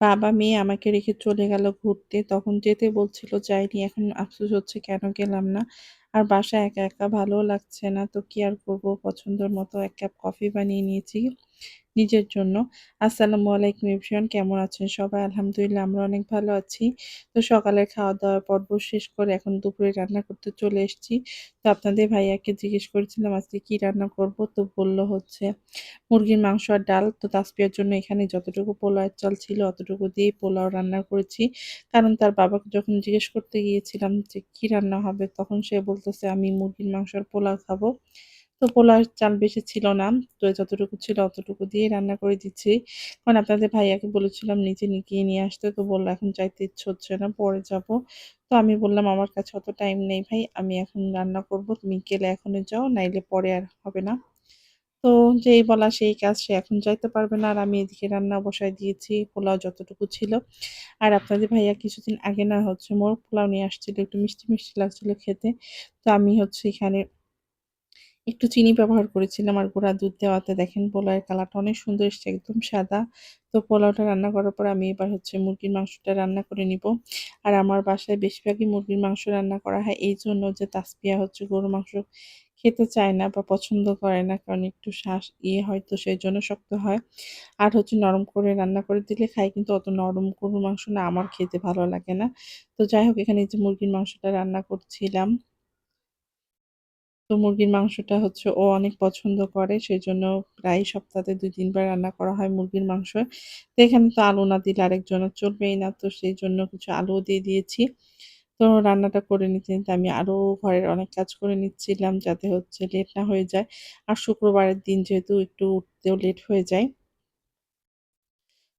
বাবা মেয়ে আমাকে রেখে চলে গেল ঘুরতে। তখন যেতে বলছিল, যাইনি। এখন আফসোস হচ্ছে, কেন গেলাম না। আর বাসায় একা, একা ভালোও লাগছে না। তো কি আর করব পছন্দের মতো এক কাপ কফি বানিয়ে নিয়েছি নিজের জন্য। আসসালামু আলাইকুম এভরিওয়ান কেমন আছেন সবাই? আলহামদুলিল্লাহ আমরা অনেক ভালো আছি। তো সকালের খাওয়া-দাওয়ার পর্ব শেষ করে এখন দুপুরে রান্না করতে চলে এসেছি। তো আপনাদের ভাইয়াকে জিজ্ঞেস করেছিলাম আজকে কি রান্না করব? তো বলল হচ্ছে মুরগির মাংস আর ডাল। তো তাসফিয়ার জন্য এখানে যতটুকু পোলাওয়ের চাল ছিল অতটুকু দিয়েই পোলাও রান্না করেছি। কারণ তার বাবাকে যখন জিজ্ঞেস করতে গিয়েছিলাম যে কি রান্না হবে তখন সে বলতেছে, আমি মুরগির মাংস আর পোলাও খাব। তো পোলার চাল বেশি ছিল না। তো যতটুকু ছিল অতটুকু দিয়ে রান্না করে দিচ্ছি। কারণ আপনাদের ভাইয়াকে বলেছিলাম নিজে নিকিয়ে নিয়ে আসতে। তো বলল, এখন চাইতে ইচ্ছে হচ্ছে না, পরে যাব। তো আমি বললাম, আমার কাছে অত টাইম নেই ভাই। আমি এখন রান্না করব। তুমি গেলে এখনই যাও, নাইলে পরে আর হবে না। তো যেই বলা সেই কাজ সে এখন যাইতে পারবে না। আর আমি এদিকে রান্না বসায় দিয়েছি, পোলাও যতটুকু ছিল। আর আপনাদের ভাইয়া কিছুদিন আগে না হচ্ছে মোর পোলাও নিয়ে আসছিল, একটু মিষ্টি মিষ্টি লাগছিল খেতে। তো আমি হচ্ছে এখানে একটু চিনি ব্যবহার করেছিলাম আর গুঁড়া দুধ দেওয়াতে। দেখেন পোলাওয়ের কালারটা অনেক সুন্দর এসছে, একদম সাদা। তো পোলাওটা রান্না করার পর আমি এবার হচ্ছে মুরগির মাংসটা রান্না করে নিব। আর আমার বাসায় বেশিরভাগই মুরগির মাংস রান্না করা হয়। এই জন্য যে তাসপিয়া হচ্ছে গরু মাংস খেতে চায় না বা পছন্দ করে না, কারণ একটু শ্বাস ইয়ে হয় তো সেই জন্য শক্ত হয়। আর হচ্ছে নরম করে রান্না করে দিলে খাই, কিন্তু অত নরম গরুর মাংস না আমার খেতে ভালো লাগে না। তো যাই হোক, এখানে যে মুরগির মাংসটা রান্না করছিলাম। তো মুরগির মাংসটা হচ্ছে ও অনেক পছন্দ করে সেই জন্য প্রায় সপ্তাহে দুই, তিনবার রান্না করা হয় মুরগির মাংস। তো এখানে তো আলু না দিলে আরেকজনের চলবেই না, তো সেই জন্য কিছু আলুও দিয়ে দিয়েছি। তো রান্নাটা করে নিতে নিতে আমি আরও ঘরের অনেক কাজ করে নিচ্ছিলাম যাতে হচ্ছে লেট না হয়ে যায়। আর শুক্রবারের দিন যেহেতু একটু উঠতেও লেট হয়ে যায়।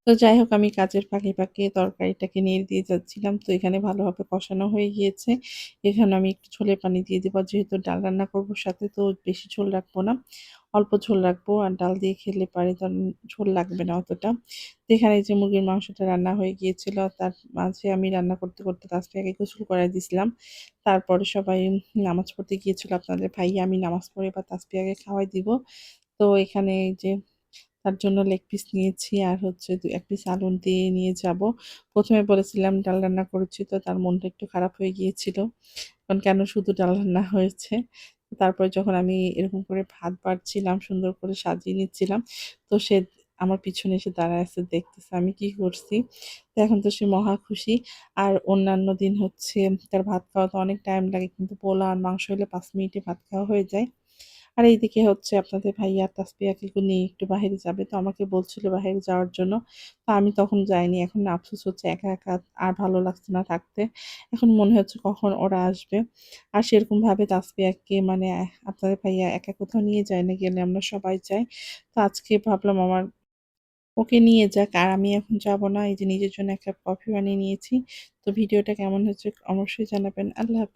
তো যাই হোক, আমি কাজের ফাঁকে ফাঁকে তরকারিটাকে নেড়ে দিয়ে যাচ্ছিলাম। তো এখানে ভালোভাবে কষানো হয়ে গিয়েছে। এখানে আমি একটু ছোলে পানি দিয়ে দেবো। যেহেতু ডাল রান্না করব সাথে, তো বেশি ঝোল রাখব না। অল্প ঝোল রাখব আর ডাল দিয়ে খেলে পারে তখন ঝোল লাগবে না অতটা। তো এখানে যে মুরগির মাংসটা রান্না হয়ে গিয়েছিল, তার মাঝে আমি রান্না করতে করতে তাসফিয়াকে গোসল করাই দিয়েছিলাম তারপরে সবাই নামাজ পড়তে গিয়েছিল, আপনাদের ভাই, আমি নামাজ পড়ে বা তাসফিয়াকে খাওয়াই দিব। তো এখানে যে তার জন্য লেগ পিস নিয়েছি আর হচ্ছে দু, এক পিস আলু দিয়ে নিয়ে যাব। প্রথমে বলেছিলাম ডাল রান্না করেছি, তো তার মনটা একটু খারাপ হয়ে গিয়েছিল। কারণ কেন শুধু ডাল রান্না হয়েছে? তারপরে যখন আমি এরকম করে ভাত বাড়ছিলাম, সুন্দর করে সাজিয়ে নিচ্ছিলাম, তো সে আমার পিছনে এসে দাঁড়ায় আছে, দেখতেছে আমি কি করছি। তো এখন তো সে মহা খুশি। আর অন্যান্য দিন হচ্ছে তার ভাত খাওয়া তো অনেক টাইম লাগে, কিন্তু পোলা আর মাংস হলে পাঁচ মিনিটে ভাত খাওয়া হয়ে যায়। আর এইদিকে হচ্ছে আপনাদের ভাইয়া তাসপিয়াকে নিয়ে একটু বাহিরে যাবে। তো আমাকে বলছিল বাহিরে যাওয়ার জন্য। তো আমি তখন যাইনি। এখন আফসোস হচ্ছে একা একা আর ভালো লাগছে না থাকতে। এখন মনে হচ্ছে কখন ওরা আসবে। আর সেরকমভাবে তাসপিয়াকে মানে আপনাদের ভাইয়া একা কোথাও নিয়ে যায় না, গেলে আমরা সবাই যাই। তো আজকে ভাবলাম আমার ওকে নিয়ে যাক। আর আমি এখন যাব না। এই যে নিজের জন্য একটা কফি বানিয়ে নিয়েছি। তো ভিডিওটা কেমন হচ্ছে অবশ্যই জানাবেন। আল্লাহ হাফিজ।